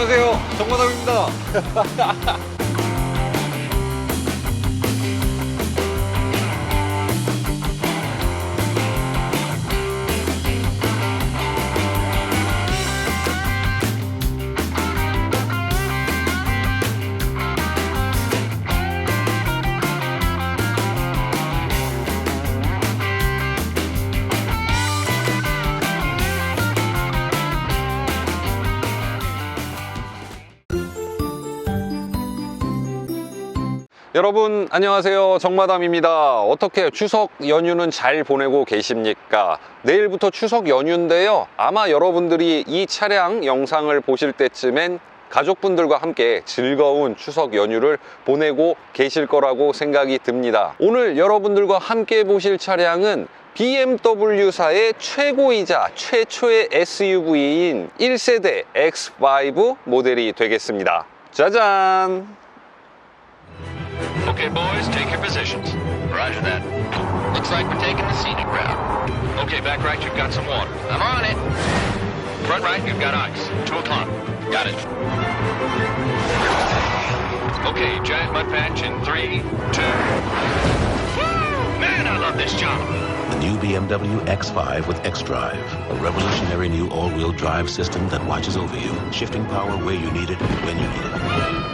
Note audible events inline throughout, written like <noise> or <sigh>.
안녕하세요. 정마담입니다. 여러분 안녕하세요. 정마담입니다. 어떻게 추석 연휴는 잘 보내고 계십니까? 내일부터 추석 연휴인데요. 아마 여러분들이 이 차량 영상을 보실 때쯤엔 가족분들과 함께 즐거운 추석 연휴를 보내고 계실 거라고 생각이 듭니다. 오늘 여러분들과 함께 보실 차량은 BMW사의 최고이자 최초의 SUV인 1세대 X5 모델이 되겠습니다. 짜잔 Okay, boys, take your positions. Roger that. Looks like we're taking the scenic route. Okay, back right, you've got some water. I'm on it. Front right, you've got ice. Two o'clock. Got it. Okay, giant mud patch in three, two. Man, I love this job. The new BMW X5 with xDrive, a revolutionary new all-wheel drive system that watches over you, shifting power where you need it, when you need it.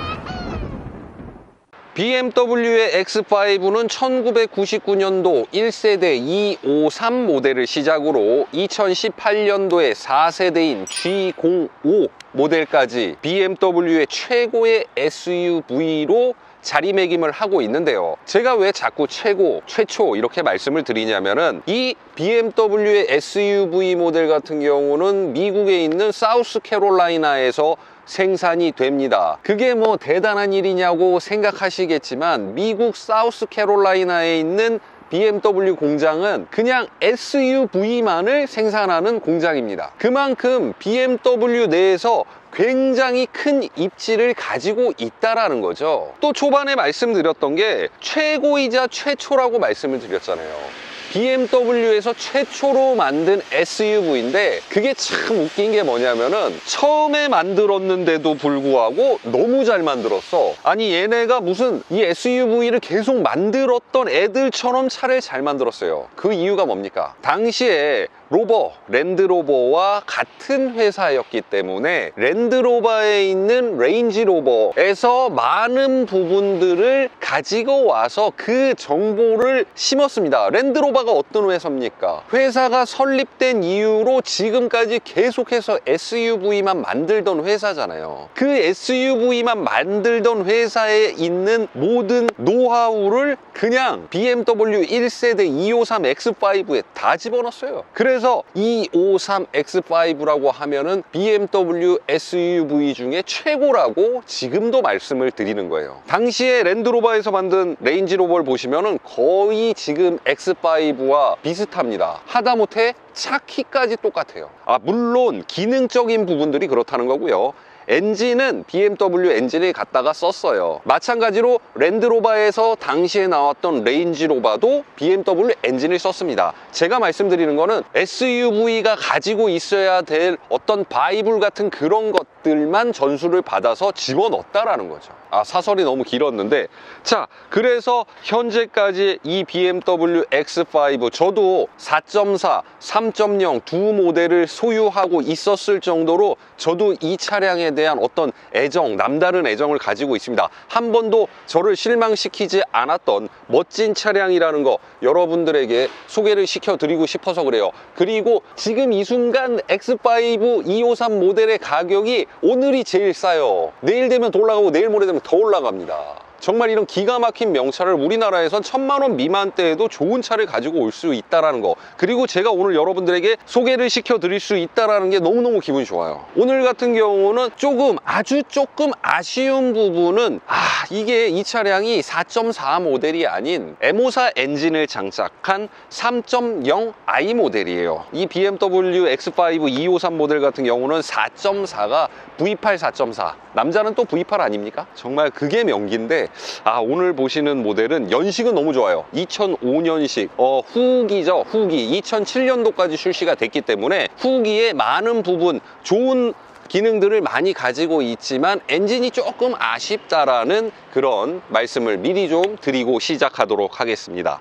BMW의 X5는 1999년도 1세대 253 모델을 시작으로 2018년도에 4세대인 G05 모델까지 BMW의 최고의 SUV로 자리매김을 하고 있는데요. 제가 왜 자꾸 최고, 최초 이렇게 말씀을 드리냐면은 이 BMW의 SUV 모델 같은 경우는 미국에 있는 사우스캐롤라이나에서 생산이 됩니다. 그게 뭐 대단한 일이냐고 생각하시겠지만 미국 사우스캐롤라이나에 있는 BMW 공장은 그냥 SUV만을 생산하는 공장입니다. 그만큼 BMW 내에서 굉장히 큰 입지를 가지고 있다라는 거죠. 또 초반에 말씀드렸던 게 최고이자 최초라고 말씀을 드렸잖아요. BMW에서 최초로 만든 SUV인데 그게 참 웃긴 게 뭐냐면은 처음에 만들었는데도 불구하고 너무 잘 만들었어. 아니 얘네가 무슨 이 SUV를 계속 만들었던 애들처럼 차를 잘 만들었어요. 그 이유가 뭡니까? 당시에 로버, 랜드로버와 같은 회사였기 때문에 랜드로버에 있는 레인지로버에서 많은 부분들을 가지고 와서 그 정보를 심었습니다. 랜드로버가 어떤 회사입니까? 회사가 설립된 이후로 지금까지 계속해서 SUV만 만들던 회사잖아요. 그 SUV만 만들던 회사에 있는 모든 노하우를 그냥 BMW 1세대 253 X5에 다 집어넣었어요. 그래서 253 X5라고 하면은 BMW SUV 중에 최고라고 지금도 말씀을 드리는 거예요. 당시에 랜드로버에서 만든 레인지로버를 보시면은 거의 지금 X5와 비슷합니다. 하다못해 차 키까지 똑같아요. 아, 물론 기능적인 부분들이 그렇다는 거고요. 엔진은 BMW 엔진을 갖다가 썼어요. 마찬가지로 랜드로버에서 당시에 나왔던 레인지로버도 BMW 엔진을 썼습니다. 제가 말씀드리는 거는 SUV가 가지고 있어야 될 어떤 바이블 같은 그런 것들만 전수를 받아서 집어넣었다라는 거죠. 아, 사설이 너무 길었는데. 자, 그래서 현재까지 이 BMW X5 저도 4.4, 3.0 두 모델을 소유하고 있었을 정도로 저도 이 차량에 대한 어떤 애정, 남다른 애정을 가지고 있습니다. 한 번도 저를 실망시키지 않았던 멋진 차량이라는 거 여러분들에게 소개를 시켜드리고 싶어서 그래요. 그리고 지금 이 순간 X5 253 모델의 가격이 오늘이 제일 싸요. 내일 되면 더 올라가고 내일 모레 되면 더 올라갑니다. 정말 이런 기가 막힌 명차를 우리나라에선 천만 원 미만대에도 좋은 차를 가지고 올 수 있다라는 거. 그리고 제가 오늘 여러분들에게 소개를 시켜 드릴 수 있다라는 게 너무너무 기분이 좋아요. 오늘 같은 경우는 조금 아주 조금 아쉬운 부분은 아 이게 이 차량이 4.4 모델이 아닌 M54 엔진을 장착한 3.0i 모델이에요. 이 BMW X5 253 모델 같은 경우는 4.4가 V8 4.4 남자는 또 V8 아닙니까? 정말 그게 명기인데 아 오늘 보시는 모델은 연식은 너무 좋아요 2005년식 어, 후기죠 후기 2007년도까지 출시가 됐기 때문에 후기에 많은 부분 좋은 기능들을 많이 가지고 있지만 엔진이 조금 아쉽다라는 그런 말씀을 미리 좀 드리고 시작하도록 하겠습니다.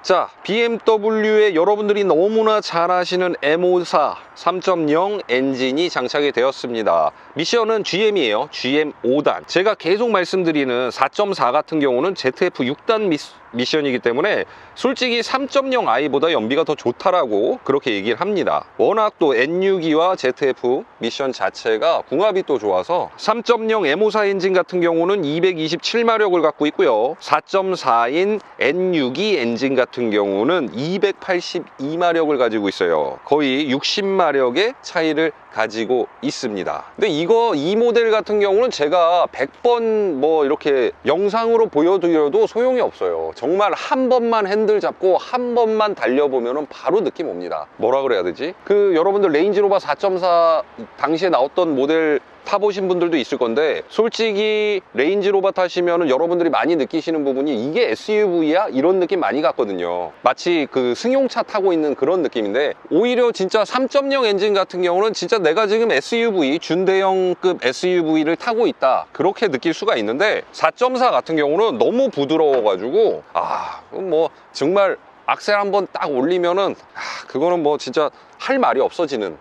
자, BMW의 여러분들이 너무나 잘 아시는 M54 3.0 엔진이 장착이 되었습니다. 미션은 GM이에요. GM 5단. 제가 계속 말씀드리는 4.4 같은 경우는 ZF 6단 미션 이기 때문에 솔직히 3.0i보다 연비가 더 좋다라고 그렇게 얘기를 합니다. 워낙 또 N62와 ZF 미션 자체가 궁합이 또 좋아서 3.0 M54 엔진 같은 경우는 227마력을 갖고 있고요. 4.4인 N62 엔진 같은 경우는 282마력을 가지고 있어요. 거의 60마력의 차이를 가지고 있습니다. 근데 이거 이 모델 같은 경우는 제가 100번 뭐 이렇게 영상으로 보여드려도 소용이 없어요. 정말 한 번만 핸들 잡고 한 번만 달려보면 바로 느낌 옵니다. 뭐라 그래야 되지? 그 여러분들 레인지로버 4.4 당시에 나왔던 모델 타보신 분들도 있을 건데 솔직히 레인지로버 타시면 여러분들이 많이 느끼시는 부분이 이게 SUV야? 이런 느낌 많이 갔거든요 마치 그 승용차 타고 있는 그런 느낌인데 오히려 진짜 3.0 엔진 같은 경우는 진짜 내가 지금 SUV 준대형급 SUV를 타고 있다 그렇게 느낄 수가 있는데 4.4 같은 경우는 너무 부드러워 가지고 아 뭐 정말 악셀 한번 딱 올리면은 아, 그거는 뭐 진짜 할 말이 없어지는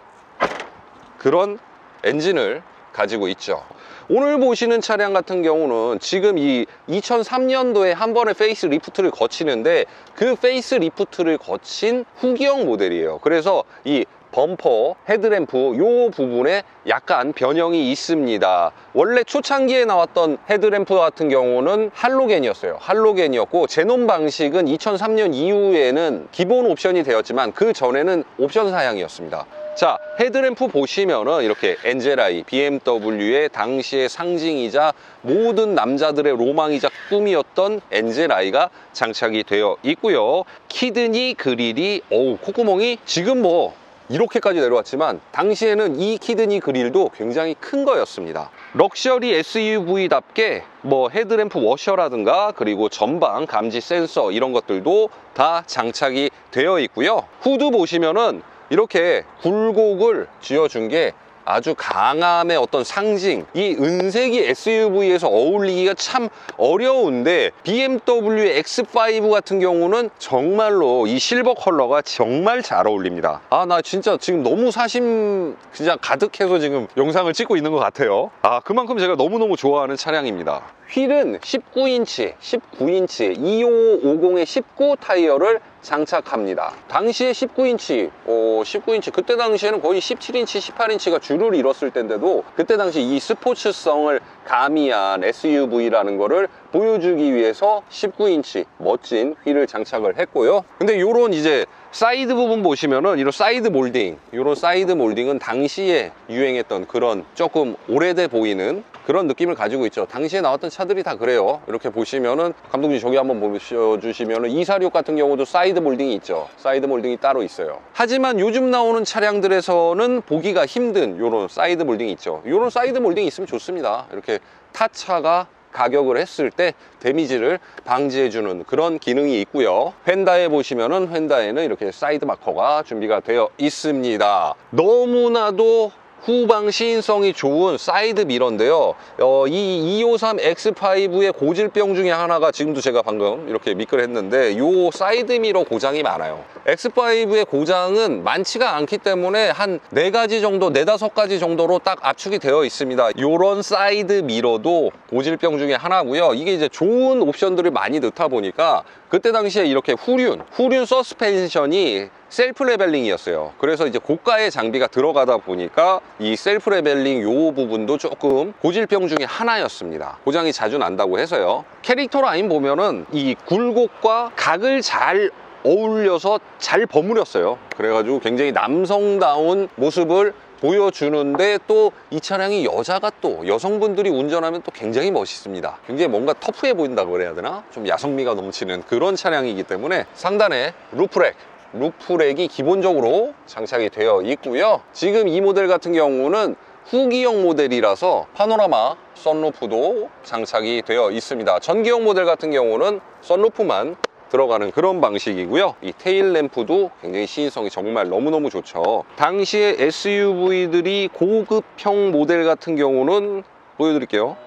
그런 엔진을 가지고 있죠. 오늘 보시는 차량 같은 경우는 지금 이 2003년도에 한 번의 페이스 리프트를 거치는데 그 페이스 리프트를 거친 후기형 모델이에요. 그래서 이 범퍼, 헤드램프 요 부분에 약간 변형이 있습니다. 원래 초창기에 나왔던 헤드램프 같은 경우는 할로겐이었어요. 할로겐이었고 제논 방식은 2003년 이후에는 기본 옵션이 되었지만 그 전에는 옵션 사양이었습니다. 자, 헤드램프 보시면은 이렇게 엔젤아이, BMW의 당시의 상징이자 모든 남자들의 로망이자 꿈이었던 엔젤아이가 장착이 되어 있고요. 키드니 그릴이, 어우, 콧구멍이 지금 뭐 이렇게까지 내려왔지만 당시에는 이 키드니 그릴도 굉장히 큰 거였습니다. 럭셔리 SUV답게 뭐 헤드램프 워셔라든가 그리고 전방 감지 센서 이런 것들도 다 장착이 되어 있고요. 후드 보시면은 이렇게 굴곡을 쥐어준 게 아주 강함의 어떤 상징. 이 은색이 SUV에서 어울리기가 참 어려운데 BMW X5 같은 경우는 정말로 이 실버 컬러가 정말 잘 어울립니다. 아 나 진짜 지금 너무 사심 그냥 가득해서 지금 영상을 찍고 있는 것 같아요. 아 그만큼 제가 너무너무 좋아하는 차량입니다. 휠은 19인치 19인치 2550의 19 타이어를 장착합니다. 당시에 19인치, 어, 19인치, 그때 당시에는 거의 17인치, 18인치가 주를 이뤘을 때인데도 그때 당시 이 스포츠성을 가미한 SUV라는 거를 보여주기 위해서 19인치 멋진 휠을 장착을 했고요. 근데 요런 이제 사이드 부분 보시면은 이런 사이드 몰딩, 이런 사이드 몰딩은 당시에 유행했던 그런 조금 오래돼 보이는 그런 느낌을 가지고 있죠. 당시에 나왔던 차들이 다 그래요. 이렇게 보시면은 감독님 저기 한번 보셔주시면은 246 같은 경우도 사이드 몰딩이 있죠. 사이드 몰딩이 따로 있어요. 하지만 요즘 나오는 차량들에서는 보기가 힘든 이런 사이드 몰딩이 있죠. 이런 사이드 몰딩이 있으면 좋습니다. 이렇게 타차가 가격을 했을 때 데미지를 방지해주는 그런 기능이 있고요. 휀다에 보시면은 휀다에는 이렇게 사이드 마커가 준비가 되어 있습니다. 너무나도 후방 시인성이 좋은 사이드 미러인데요. 어, 이 253 X5의 고질병 중에 하나가 지금도 제가 방금 이렇게 미끌 했는데 요 사이드 미러 고장이 많아요. X5의 고장은 많지가 않기 때문에 한 네가지 정도, 네다섯 가지 정도로 딱 압축이 되어 있습니다. 요런 사이드 미러도 고질병 중에 하나고요. 이게 이제 좋은 옵션들을 많이 넣다 보니까 그때 당시에 이렇게 후륜, 후륜 서스펜션이 셀프 레벨링이었어요. 그래서 이제 고가의 장비가 들어가다 보니까 이 셀프 레벨링 요 부분도 조금 고질병 중에 하나였습니다. 고장이 자주 난다고 해서요. 캐릭터 라인 보면은 이 굴곡과 각을 잘 어울려서 잘 버무렸어요. 그래가지고 굉장히 남성다운 모습을 보여주는데 또 이 차량이 여자가 또 여성분들이 운전하면 또 굉장히 멋있습니다. 굉장히 뭔가 터프해 보인다고 그래야 되나? 좀 야성미가 넘치는 그런 차량이기 때문에 상단에 루프렉 루프렉이 기본적으로 장착이 되어 있고요. 지금 이 모델 같은 경우는 후기형 모델이라서 파노라마 썬루프도 장착이 되어 있습니다. 전기형 모델 같은 경우는 썬루프만 들어가는 그런 방식이고요. 이 테일 램프도 굉장히 시인성이 정말 너무너무 좋죠. 당시에 SUV들이 고급형 모델 같은 경우는 보여드릴게요.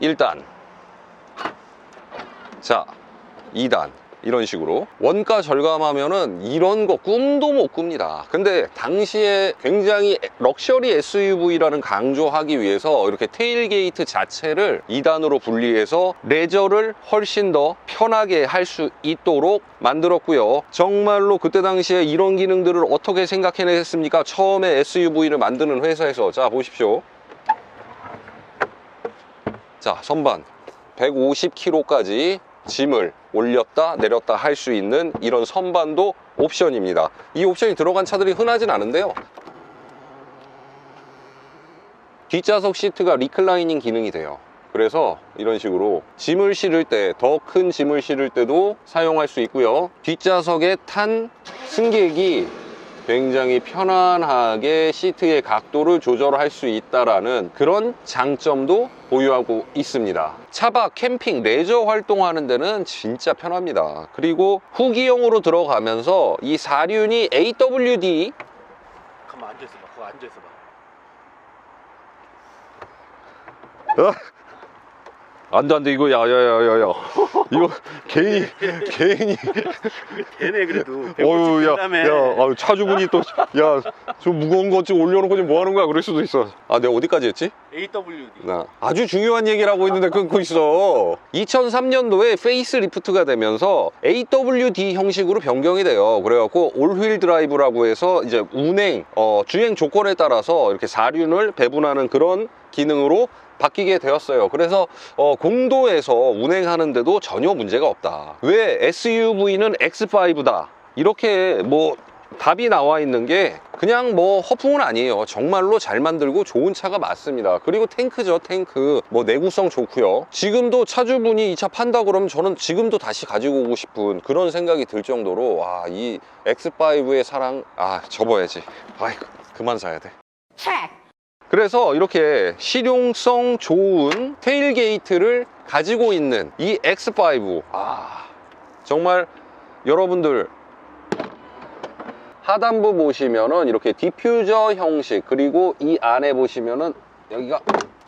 1단. 자, 2단. 이런 식으로. 원가 절감하면은 이런 거 꿈도 못 꿉니다. 근데 당시에 굉장히 럭셔리 SUV라는 강조하기 위해서 이렇게 테일게이트 자체를 2단으로 분리해서 레저를 훨씬 더 편하게 할 수 있도록 만들었고요. 정말로 그때 당시에 이런 기능들을 어떻게 생각해냈습니까? 처음에 SUV를 만드는 회사에서. 자 보십시오. 자 선반. 150kg까지 짐을 올렸다 내렸다 할 수 있는 이런 선반도 옵션입니다. 이 옵션이 들어간 차들이 흔하진 않은데요. 뒷좌석 시트가 리클라이닝 기능이 돼요. 그래서 이런 식으로 짐을 실을 때 더 큰 짐을 실을 때도 사용할 수 있고요. 뒷좌석에 탄 승객이 굉장히 편안하게 시트의 각도를 조절할 수 있다라는 그런 장점도 보유하고 있습니다. 차박, 캠핑, 레저 활동하는 데는 진짜 편합니다. 그리고 후기형으로 들어가면서 이 사륜이 AWD 가만 앉아 있어봐. 거기 앉아 있어봐. 안돼 안돼 이거 야야야야야 <laughs> 이거 개인이 개인이 되네 그래도. 어유 야, 다음에 야, 아유, 차주분이 또, 야, 좀 무거운 것 좀 올려놓고 지금 뭐 하는 거야? 그럴 수도 있어. 아, 내가 어디까지 했지? AWD. 나 아주 중요한 얘기를 하고 있는데 끊고 있어. 2003년도에 페이스 리프트가 되면서 AWD 형식으로 변경이 돼요. 그래갖고 올휠 드라이브라고 해서 이제 운행, 어, 주행 조건에 따라서 이렇게 사륜을 배분하는 그런 기능으로 바뀌게 되었어요. 그래서 어, 공도에서 운행하는데도 전혀 문제가 없다. 왜 SUV는 X5다? 이렇게 뭐 답이 나와 있는 게 그냥 뭐 허풍은 아니에요. 정말로 잘 만들고 좋은 차가 맞습니다. 그리고 탱크죠, 탱크. 뭐 내구성 좋고요. 지금도 차주분이 이 차 판다 그러면 저는 지금도 다시 가지고 오고 싶은 그런 생각이 들 정도로 와, 이 X5의 사랑 아, 접어야지. 아이, 그만 사야 돼. 그래서 이렇게 실용성 좋은 테일게이트를 가지고 있는 이 X5 아 정말 여러분들 하단부 보시면은 이렇게 디퓨저 형식 그리고 이 안에 보시면은 여기가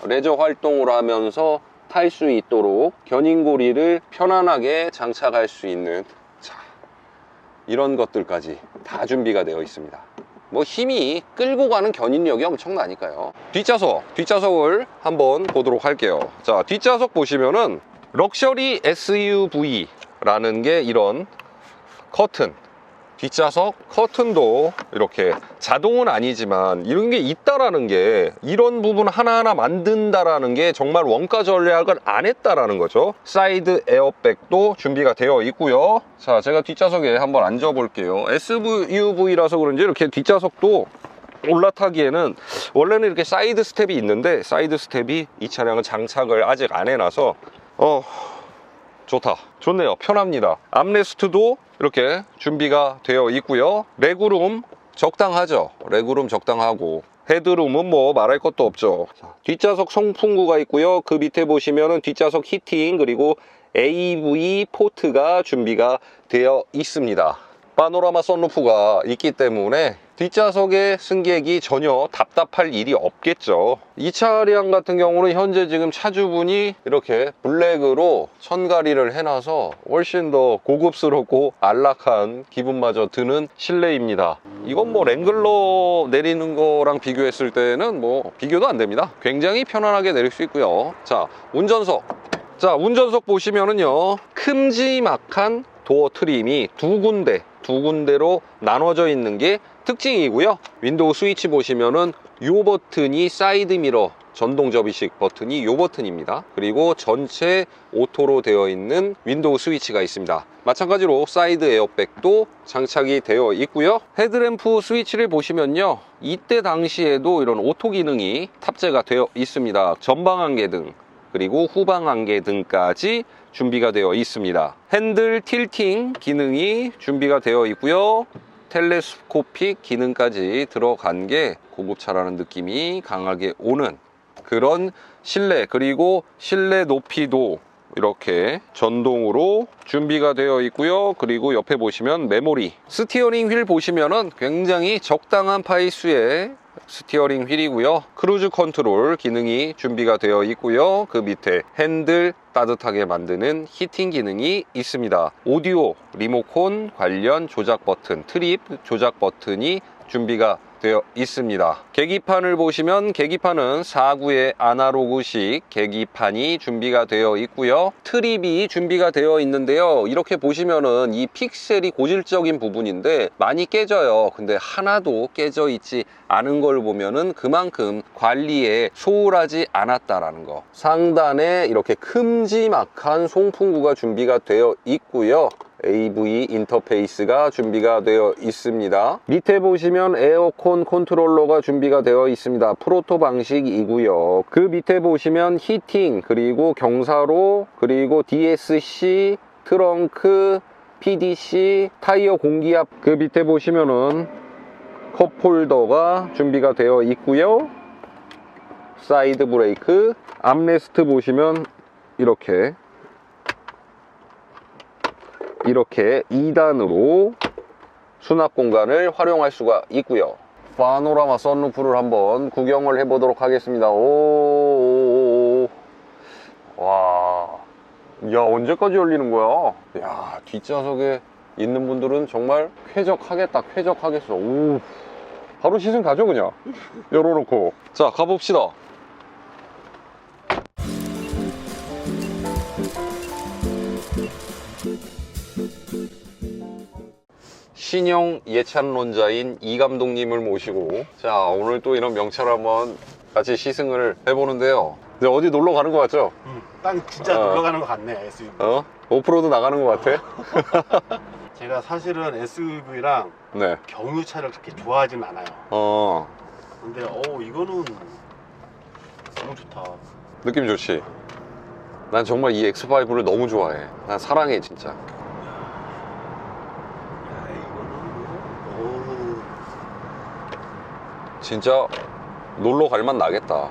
레저 활동을 하면서 탈 수 있도록 견인고리를 편안하게 장착할 수 있는 자 이런 것들까지 다 준비가 되어 있습니다 뭐 힘이 끌고 가는 견인력이 엄청나니까요. 뒷좌석 뒷좌석을 한번 보도록 할게요. 자 뒷좌석 보시면은 럭셔리 SUV라는 게 이런 커튼 뒷좌석 커튼도 이렇게 자동은 아니지만 이런 게 있다라는 게 이런 부분 하나하나 만든다라는 게 정말 원가 전략을 안 했다라는 거죠. 사이드 에어백도 준비가 되어 있고요. 자 제가 뒷좌석에 한번 앉아 볼게요. SUV라서 그런지 이렇게 뒷좌석도 올라타기에는 원래는 이렇게 사이드 스텝이 있는데 사이드 스텝이 이 차량은 장착을 아직 안 해놔서 어 좋다. 좋네요. 편합니다. 암레스트도 이렇게 준비가 되어 있고요. 레그룸 적당하죠? 레그룸 적당하고. 헤드룸은 뭐 말할 것도 없죠. 자, 뒷좌석 송풍구가 있고요. 그 밑에 보시면은 뒷좌석 히팅 그리고 AV 포트가 준비가 되어 있습니다 파노라마 썬루프가 있기 때문에 뒷좌석의 승객이 전혀 답답할 일이 없겠죠. 이 차량 같은 경우는 현재 지금 차주분이 이렇게 블랙으로 천가리를 해놔서 훨씬 더 고급스럽고 안락한 기분마저 드는 실내입니다. 이건 뭐 랭글러 내리는 거랑 비교했을 때는 뭐 비교도 안 됩니다. 굉장히 편안하게 내릴 수 있고요. 자 운전석. 자 운전석 보시면은요 큼지막한 도어 트림이 두 군데 두 군데로 나눠져 있는 게 특징이고요. 윈도우 스위치 보시면은 요 버튼이 사이드 미러 전동 접이식 버튼이 요 버튼입니다. 그리고 전체 오토로 되어 있는 윈도우 스위치가 있습니다. 마찬가지로 사이드 에어백도 장착이 되어 있고요. 헤드램프 스위치를 보시면요. 이때 당시에도 이런 오토 기능이 탑재가 되어 있습니다. 전방 안개 등 그리고 후방 안개 등까지 준비가 되어 있습니다. 핸들 틸팅 기능이 준비가 되어 있고요. 텔레스코픽 기능까지 들어간 게 고급차라는 느낌이 강하게 오는 그런 실내 그리고 실내 높이도 이렇게 전동으로 준비가 되어 있고요. 그리고 옆에 보시면 메모리. 스티어링 휠 보시면은 굉장히 적당한 파이수의 스티어링 휠이고요. 크루즈 컨트롤 기능이 준비가 되어 있고요. 그 밑에 핸들 따뜻하게 만드는 히팅 기능이 있습니다. 오디오, 리모콘 관련 조작 버튼, 트립 조작 버튼이 준비가 되어 있습니다. 계기판을 보시면 계기판은 4구의 아날로그식 계기판이 준비가 되어 있고요. 트립이 준비가 되어 있는데요. 이렇게 보시면은 이 픽셀이 고질적인 부분인데 많이 깨져요. 근데 하나도 깨져 있지 않은 걸 보면은 그만큼 관리에 소홀하지 않았다라는 거. 상단에 이렇게 큼지막한 송풍구가 준비가 되어 있고요. AV 인터페이스가 준비가 되어 있습니다. 밑에 보시면 에어컨 컨트롤러가 준비가 되어 있습니다. 프로토 방식이고요. 그 밑에 보시면 히팅, 그리고 경사로, 그리고 DSC, 트렁크, PDC, 타이어 공기압 그 밑에 보시면은 컵홀더가 준비가 되어 있고요. 사이드 브레이크, 암레스트 보시면 이렇게 이렇게 2단으로 수납 공간을 활용할 수가 있고요. 파노라마 썬루프를 한번 구경을 해보도록 하겠습니다. 오, 오, 오. 와, 야 언제까지 열리는 거야? 야 뒷좌석에 있는 분들은 정말 쾌적하겠다, 쾌적하겠어. 오, 바로 시승 가죠 그냥. 열어놓고. 자 가봅시다. 신형 예찬론자인 이 감독님을 모시고 자 오늘 또 이런 명차를 한번 같이 시승을 해보는데요 근데 어디 놀러 가는 것 같죠? 음, 딱 진짜 어. 놀러 가는 거 같네 SUV. 어? 오프로드 나가는 것 같아? <laughs> 제가 사실은 SUV랑 네 경유차를 그렇게 좋아하진 않아요. 어, 근데 어 이거는 너무 좋다. 느낌 좋지? 난 정말 이 X5를 너무 좋아해 난 사랑해 진짜 야 이거는 오. 진짜 놀러 갈만 나겠다.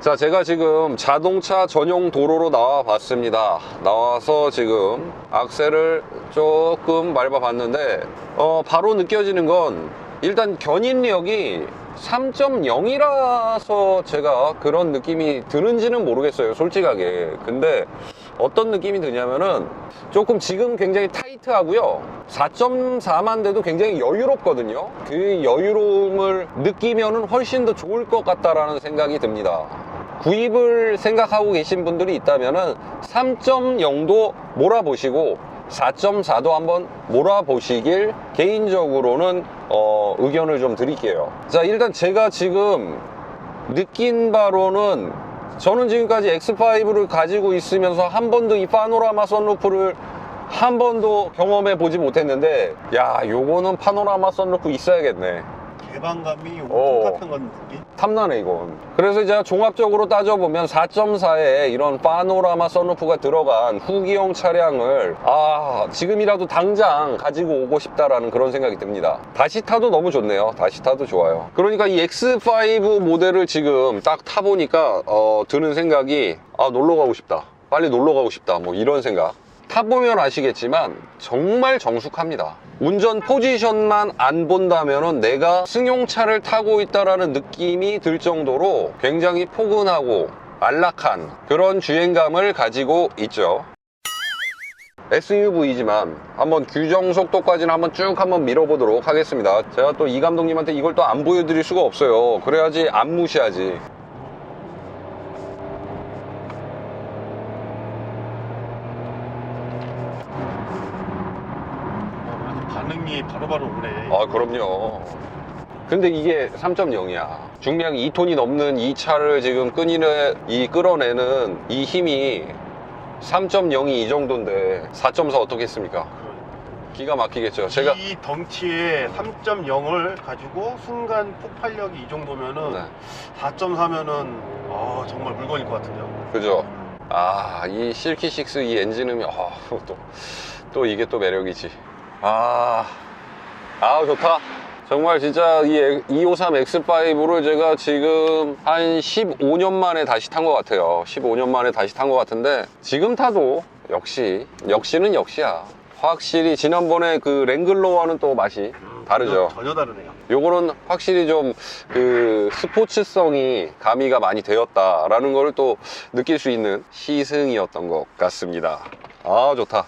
자, 제가 지금 자동차 전용 도로로 나와 봤습니다. 나와서 지금 악셀을 조금 밟아 봤는데, 어, 바로 느껴지는 건 일단 견인력이 3.0이라서 제가 그런 느낌이 드는지는 모르겠어요, 솔직하게. 근데 어떤 느낌이 드냐면은 조금 지금 굉장히 타이 트하고요. 4.4만 돼도 굉장히 여유롭거든요. 그 여유로움을 느끼면은 훨씬 더 좋을 것 같다라는 생각이 듭니다. 구입을 생각하고 계신 분들이 있다면은 3.0도 몰아보시고 4.4도 한번 몰아보시길 개인적으로는 어, 의견을 좀 드릴게요. 자, 일단 제가 지금 느낀 바로는 저는 지금까지 X5를 가지고 있으면서 한 번도 이 파노라마 선루프를 한 번도 경험해 보지 못했는데 야 요거는 파노라마 선루프 있어야겠네. 개방감이 오. 같은 건 느낌? 탐나네 이건. 그래서 이제 종합적으로 따져보면 4.4에 이런 파노라마 선루프가 들어간 후기형 차량을 아 지금이라도 당장 가지고 오고 싶다라는 그런 생각이 듭니다. 다시 타도 너무 좋네요. 다시 타도 좋아요. 그러니까 이 X5 모델을 지금 딱 타보니까 어, 드는 생각이 아 놀러 가고 싶다. 빨리 놀러 가고 싶다. 뭐 이런 생각 타보면 아시겠지만 정말 정숙합니다. 운전 포지션만 안 본다면 내가 승용차를 타고 있다라는 느낌이 들 정도로 굉장히 포근하고 안락한 그런 주행감을 가지고 있죠. SUV이지만 한번 규정 속도까지는 한번 쭉 한번 밀어보도록 하겠습니다. 제가 또 이 감독님한테 이걸 또 안 보여드릴 수가 없어요. 그래야지 안 무시하지. 어, 그래도 반응이 바로바로 오네. 아, 그럼요. 근데 이게 3.0이야. 중량이 2톤이 넘는 이 차를 지금 끈이는, 이 끌어내는 이 힘이 3.0이 이 정도인데 4.4 어떻겠습니까? 기가 막히겠죠. 제가 이 덩치에 3.0을 가지고 순간 폭발력이 이 정도면은 네. 4.4면은 아 정말 물건일 것 같은데요. 그죠? 아, 이 실키6 이 엔진음이 아, 또, 또 이게 또 매력이지. 아, 아 좋다. 정말 진짜 이 253 X5를 제가 지금 한 15년 만에 다시 탄 것 같아요. 15년 만에 다시 탄 것 같은데 지금 타도 역시 역시는 역시야. 확실히 지난번에 그 랭글러와는 또 맛이 다르죠. 전혀 다르네요. 요거는 확실히 좀 그 스포츠성이 가미가 많이 되었다라는 걸 또 느낄 수 있는 시승이었던 것 같습니다. 아 좋다.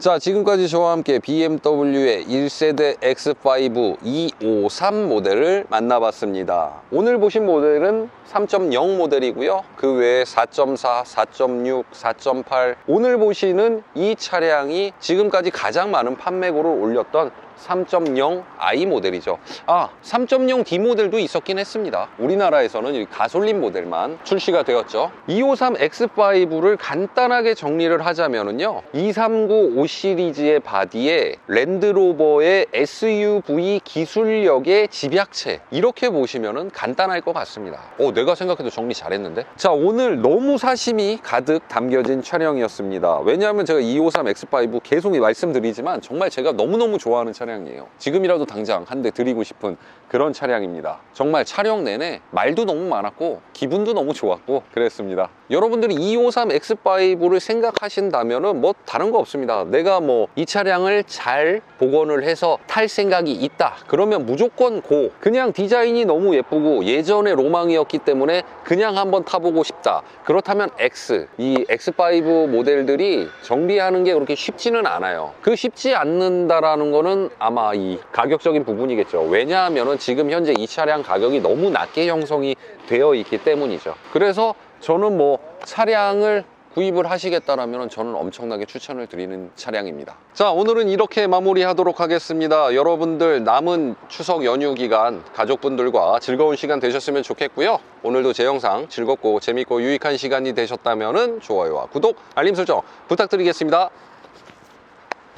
자 지금까지 저와 함께 BMW의 1세대 X5 253 모델을 만나봤습니다. 오늘 보신 모델은 3.0 모델이고요. 그 외에 4.4, 4.6, 4.8 오늘 보시는 이 차량이 지금까지 가장 많은 판매고를 올렸던 3.0i 모델이죠. 아, 3.0d 모델도 있었긴 했습니다. 우리나라에서는 이 가솔린 모델만 출시가 되었죠. 253 X5를 간단하게 정리를 하자면은요. 239 5 시리즈의 바디에 랜드로버의 SUV 기술력의 집약체 이렇게 보시면은 간단할 것 같습니다. 오, 내가 생각해도 정리 잘했는데. 자, 오늘 너무 사심이 가득 담겨진 촬영이었습니다. 왜냐하면 제가 253 X5 계속 말씀드리지만 정말 제가 너무너무 좋아하는 차량 이에요. 지금이라도 당장 한 대 드리고 싶은 그런 차량입니다. 정말 촬영 내내 말도 너무 많았고 기분도 너무 좋았고 그랬습니다. 여러분들이 253 X5를 생각하신다면은 뭐 다른 거 없습니다. 내가 뭐 이 차량을 잘 복원을 해서 탈 생각이 있다. 그러면 무조건 고. 그냥 디자인이 너무 예쁘고 예전의 로망이었기 때문에 그냥 한번 타보고 싶다. 그렇다면 X. 이 X5 모델들이 정비하는 게 그렇게 쉽지는 않아요. 그 쉽지 않는다라는 거는 아마 이 가격적인 부분이겠죠. 왜냐하면은 지금 현재 이 차량 가격이 너무 낮게 형성이 되어 있기 때문이죠. 그래서 저는 뭐 차량을 구입을 하시겠다라면 저는 엄청나게 추천을 드리는 차량입니다. 자, 오늘은 이렇게 마무리하도록 하겠습니다. 여러분들 남은 추석 연휴 기간 가족분들과 즐거운 시간 되셨으면 좋겠고요. 오늘도 제 영상 즐겁고 재밌고 유익한 시간이 되셨다면 좋아요와 구독, 알림 설정 부탁드리겠습니다.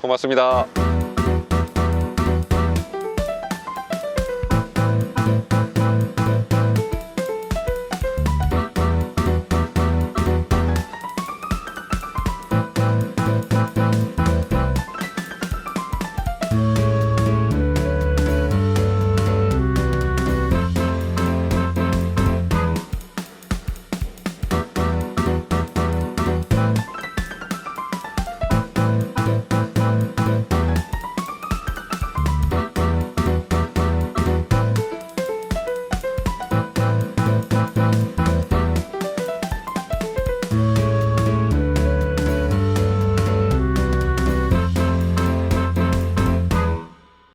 고맙습니다.